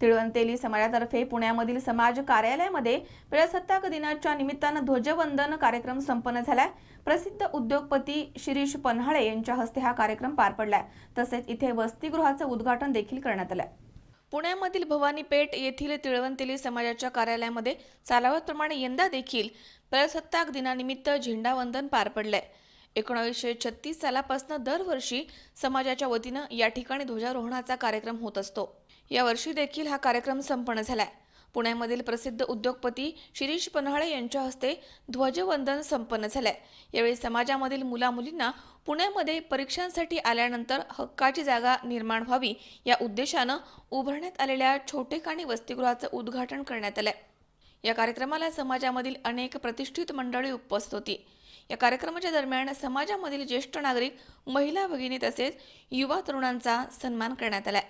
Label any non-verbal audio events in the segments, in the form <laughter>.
तिळवंतेली समाजातर्फे पुण्यामधील समाज कार्यालयामध्ये प्रजासत्ताक दिनाच्या निमित्तानं ध्वजवंदन कार्यक्रम संपन्न झालाय. प्रसिद्ध उद्योगपती शिरीष पन्हाळे यांच्या हस्ते हा कार्यक्रम पार पडलाय. तसेच इथे वसतिगृहाचं उद्घाटन देखील करण्यात आलंय. पुण्यामधील भवानी पेठ येथील तिळवंतेली समाजाच्या कार्यालयामध्ये चालावतप्रमाणे यंदा देखील प्रजासत्ताक दिनानिमित्त झेंडावंदन पार पडलंय. एकोणावीसशे छत्तीस सालापासून दरवर्षी समाजाच्या वतीनं या ठिकाणी ध्वजारोहणाचा कार्यक्रम होत असतो. यावर्षी देखील हा कार्यक्रम संपन्न झालाय. पुण्यामधील प्रसिद्ध उद्योगपती शिरीष पन्हाळे यांच्या हस्ते ध्वजवंदन संपन्न झालंय. यावेळी समाजामधील मुलामुलींना पुण्यामध्ये परीक्षांसाठी आल्यानंतर हक्काची जागा निर्माण व्हावी या उद्देशानं उभारण्यात आलेल्या छोटेखानी वसतिगृहाचं उद्घाटन करण्यात आलंय. या कार्यक्रमाला समाजामधील अनेक प्रतिष्ठित मंडळी उपस्थित होती. या कार्यक्रमाच्या दरम्यान समाजामधील ज्येष्ठ नागरिक महिला भगिनी तसेच युवा तरुणांचा सन्मान करण्यात आला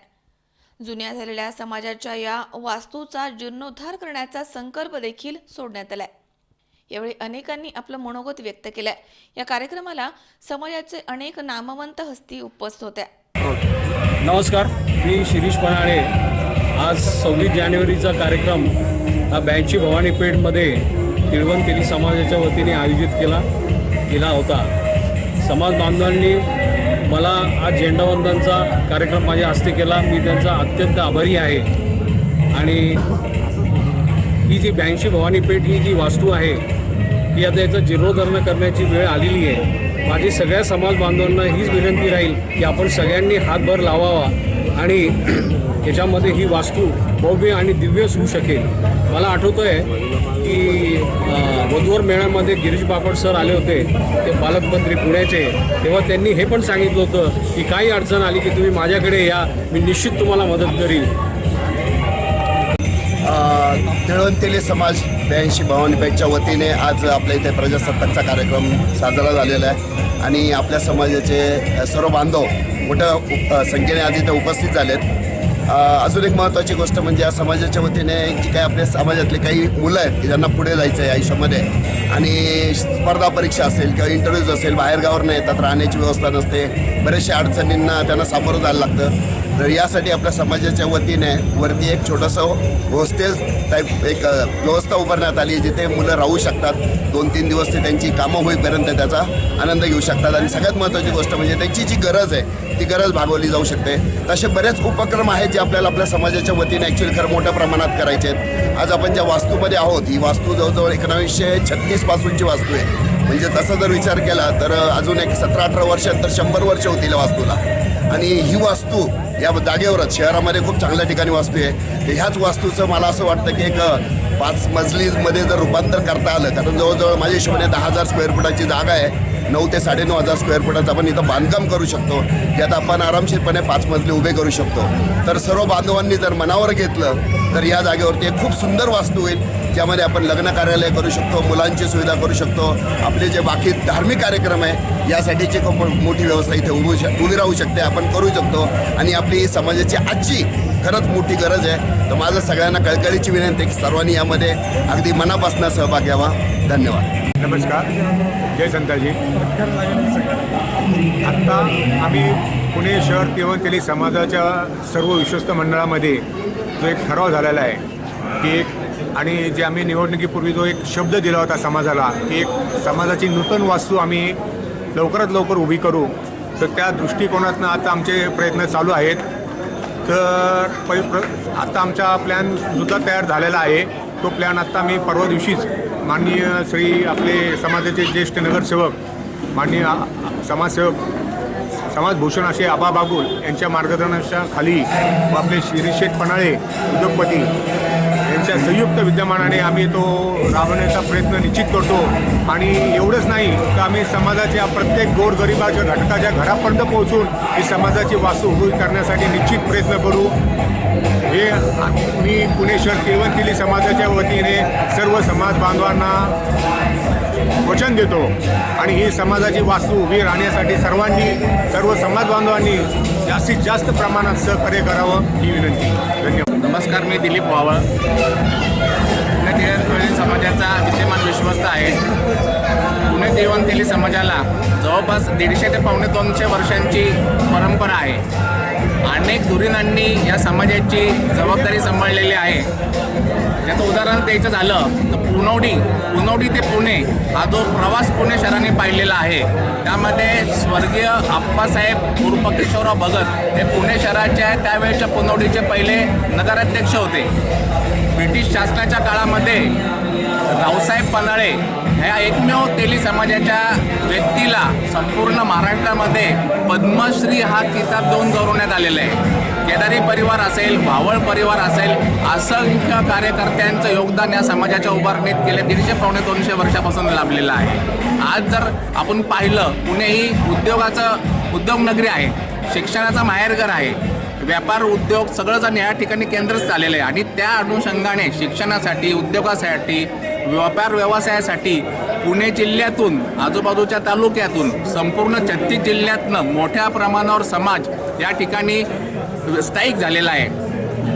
जुन्या झालेल्या समाजाच्या या वास्तूचा जीर्णोद्धार करण्याचा संकल्प देखील सोडण्यात आलाय. यावेळी अनेकांनी आपलं मनोगत व्यक्त केलंय. या कार्यक्रमाला समाजाचे अनेक नामवंत हस्ती उपस्थित होत्या. नमस्कार मी शिरीष पनाळे आज सव्वीस जानेवारीचा कार्यक्रम हा ब्याऐंशी भवानी पेठमध्ये केली समाजाच्या वतीने आयोजित केला. केला होता. समाज बांधवांनी मला आज झेंडावंदनचा कार्यक्रम माझ्या हस्ते केला. मी त्यांचा अत्यंत आभारी आहे. आणि ही जी ब्याऐंशी भवानीपेठ ही जी वास्तू आहे ती आता याचं जीर्णोद्धारण करण्याची वेळ आलेली आहे. माझी सगळ्या समाज बांधवांना हीच विनंती राहील की आपण सगळ्यांनी हातभर लावावा आणि <clears throat> याच्यामध्ये ही वास्तू भव्य आणि दिव्य होऊ शकेल. मला आठवतं आहे की वधूवर मेळ्यामध्ये गिरीश बापट सर आले होते ते पालकमंत्री पुण्याचे. तेव्हा त्यांनी हे पण सांगितलं होतं की काही अडचण आली की तुम्ही माझ्याकडे या मी निश्चित तुम्हाला मदत करीन. तिळवंतेली समाज ब्याऐंशी भवानीपेठच्या वतीने आज आपल्या इथे प्रजासत्ताकचा कार्यक्रम साजरा झालेला आहे. आणि आपल्या समाजाचे सर्व बांधव मोठ्या संख्येने आज इथे उपस्थित झालेत. अजून एक महत्त्वाची गोष्ट म्हणजे या समाजाच्या वतीने जी काही आपल्या समाजातले काही मुलं आहेत की ज्यांना पुढे जायचं आहे आयुष्यामध्ये आणि स्पर्धा परीक्षा असेल किंवा इंटरव्ह्यूज असेल बाहेरगावावरनं येतात राहण्याची व्यवस्था नसते बऱ्याचशा अडचणींना त्यांना सामोरं जायला लागतं. तर यासाठी आपल्या समाजाच्या वतीने वरती एक छोटंसं हॉस्टेल टाईप एक व्यवस्था उभारण्यात आली जिथे मुलं राहू शकतात. दोन तीन दिवस ते त्यांची कामं होईपर्यंत त्याचा आनंद घेऊ शकतात. आणि सगळ्यात महत्त्वाची गोष्ट म्हणजे त्यांची जी गरज आहे ती गरज भागवली जाऊ शकते. तसे बरेच उपक्रम आहेत जे आपल्याला आपल्या समाजाच्या वतीने ॲक्च्युली खरं मोठ्या प्रमाणात करायचे आहेत. आज आपण ज्या वास्तूमध्ये आहोत ही वास्तू जवळजवळ एकोणावीसशे छत्तीस पासूनची वास्तू आहे. म्हणजे तसा जर विचार केला तर अजून एक सतरा अठरा वर्षानंतर शंभर वर्ष होतील वास्तूला. आणि ही वास्तू या जागेवरच शहरामध्ये खूप चांगल्या ठिकाणी वास्तू आहे. तर ह्याच वास्तूचं मला असं वाटतं की एक पाच मजलीमध्ये जर रूपांतर करता आलं कारण जवळजवळ माझ्या हिशोबाने दहा हजार स्क्वेअर फुटाची जागा आहे. नऊ ते साडेनऊ हजार स्क्वेअर फुटाचं आपण इथं बांधकाम करू शकतो. यात आपण आरामशीरपणे पाच मजले उभे करू शकतो. तर सर्व बांधवांनी जर मनावर घेतलं तर या जागेवरती एक खूप सुंदर वास्तू होईल ज्यामध्ये आपण लग्न कार्यालय करू शकतो मुलांची सुविधा करू शकतो आपले जे बाकी धार्मिक कार्यक्रम आहे यासाठीची खूप मोठी व्यवस्था इथे उभू शक उभी राहू शकते आपण करू शकतो. आणि आपली समाजाची आजची खरंच मोठी गरज आहे. तर माझं सगळ्यांना कळकळीची विनंती आहे की सर्वांनी यामध्ये अगदी मनापासून सहभाग घ्यावा. धन्यवाद. नमस्कार. जय संताजी. आत्ता आम्ही पुणे शहर तिळवंतेली समाजाच्या सर्व विश्वस्त मंडळामध्ये जो एक ठराव झालेला आहे की एक आणि जे आम्ही निवडणुकीपूर्वी जो एक शब्द दिला होता समाजाला की एक समाजाची नूतन वास्तू आम्ही लवकरात लवकर उभी करू. तर त्या दृष्टिकोनातनं आता आमचे प्रयत्न चालू आहेत. तर पै प्र आत्ता आमचा प्लॅनसुद्धा तयार झालेला आहे. तो प्लॅन आत्ता मी परवा दिवशीच माननीय श्री आपले समाजाचे ज्येष्ठ नगरसेवक माननीय समाजसेवक समाजभूषण असे आबा बागुल यांच्या मार्गदर्शनाच्या खाली व आपले शिरीशेठ पणाळे उद्योगपती यांच्या संयुक्त विद्यमानाने आम्ही तो राबवण्याचा प्रयत्न निश्चित करतो. आणि एवढंच नाही तर आम्ही समाजाच्या प्रत्येक गोरगरिबाच्या घटकाच्या घरापर्यंत पोहोचून ही समाजाची वास्तू उभी करण्यासाठी निश्चित प्रयत्न करू. हे मी पुणे शहर तिळवंतिली समाजाच्या वतीने सर्व समाज बांधवांना वचन देतो. आणि ही समाजाची वास्तू उभी राहण्यासाठी सर्वांनी सर्व समाज बांधवांनी जास्तीत जास्त प्रमाणात सहकार्य करावं ही विनंती. धन्यवाद. नमस्कार मी दिलीप वावळ. पुणे तिळवंतेली समाजाचा विद्यमान विश्वस्त आहे. पुणे तिळवंतेली समाजाला जवळपास दीडशे ते पावणे दोनशे वर्षांची परंपरा आहे. अनेक धुरीणांनी या समाजाची जबाबदारी सांभाळलेली आहे. त्याचं उदाहरण द्यायचं झालं. तर पुनवडी पुनवडी ते पुणे हा जो प्रवास पुणे शहराने पाहिलेला आहे. त्यामध्ये स्वर्गीय आप्पासाहेब उर्फ किशोरराव भगत हे पुणे शहराच्या त्यावेळेच्या पुनवडीचे पहिले नगराध्यक्ष होते. ब्रिटिश शासनाच्या काळामध्ये रावसाहेब पन्हाळे ह्या एकमेव तेली समाजाच्या व्यक्तीला संपूर्ण महाराष्ट्रामध्ये पद्मश्री हा किताब देऊन गौरवण्यात आलेला आहे. केदारी परिवार असेल भावळ परिवार असेल असंख्य कार्यकर्त्यांचं योगदान या समाजाच्या उभारणीत गेल्या दीडशे पावणे दोनशे वर्षापासून लाभलेलं आहे. आज जर आपण पाहिलं पुणे ही उद्योगाचं उद्योगनगरी आहे शिक्षणाचं माहेरघर आहे व्यापार उद्योग सगळं जण या ठिकाणी केंद्रच झालेलं आहे. आणि त्या अनुषंगाने शिक्षणासाठी उद्योगासाठी व्यापार व्यवसायासाठी पुणे जिल्ह्यातून आजूबाजूच्या तालुक्यातून संपूर्ण छत्तीस जिल्ह्यातनं मोठ्या प्रमाणावर समाज या ठिकाणी स्थायिक झालेला आहे.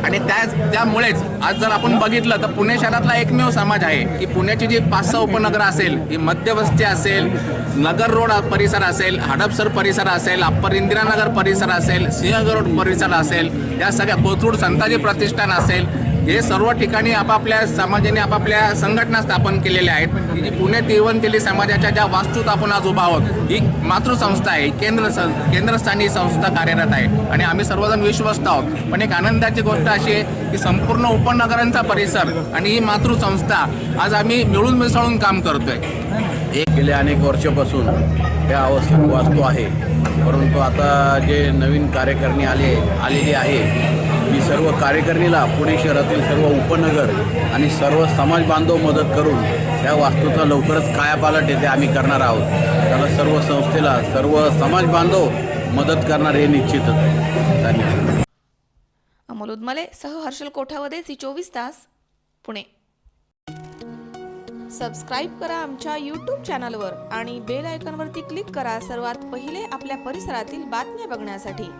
आणि त्या त्यामुळेच आज जर आपण बघितलं तर पुणे शहरातला एकमेव समाज आहे की पुण्याची जी पाच सहा उपनगरं असेल ही मध्यवस्ती असेल नगर रोड परिसर असेल हडपसर परिसर असेल अप्पर इंदिरानगर परिसर असेल सिंहगड रोड परिसर असेल या सगळ्या कोथरूड संताजी प्रतिष्ठान असेल हे सर्व ठिकाणी आपापल्या समाजाने आपापल्या संघटना स्थापन केलेल्या आहेत. जी पुणे तिरुवंतली समाजाच्या ज्या वास्तूत आपण आज उभा आहोत ही मातृसंस्था आहे केंद्र केंद्रस्थानी संस्था कार्यरत आहे. आणि आम्ही सर्वजण विश्वस्त आहोत. पण एक आनंदाची गोष्ट अशी आहे की संपूर्ण उपनगरांचा परिसर आणि ही मातृसंस्था आज आम्ही मिळून मिसळून काम करतोय. एक गेल्या अनेक वर्षापासून या अवस्थेत वाचतो आहे. परंतु आता जे नवीन कार्यकारिणी आले आलेली आहे सर्व कार्यकारिणीला पुणे शहरातील सर्व उपनगर आणि सर्व समाज बांधव मदत करून या वास्तूचा लवकरच कायापालट येथे आम्ही करणार आहोत. त्याला सर्व संस्थेला सर्व समाज बांधव मदत करणार हे निश्चितच. धन्यवाद. अमोल उदमले सह हर्षल कोठावदे सी चोवीस तास पुणे. सबस्क्राईब करा आमच्या यूट्यूब चॅनलवर आणि बेल आयकॉनवरती क्लिक करा सर्वात पहिले आपल्या परिसरातील बातम्या बघण्यासाठी.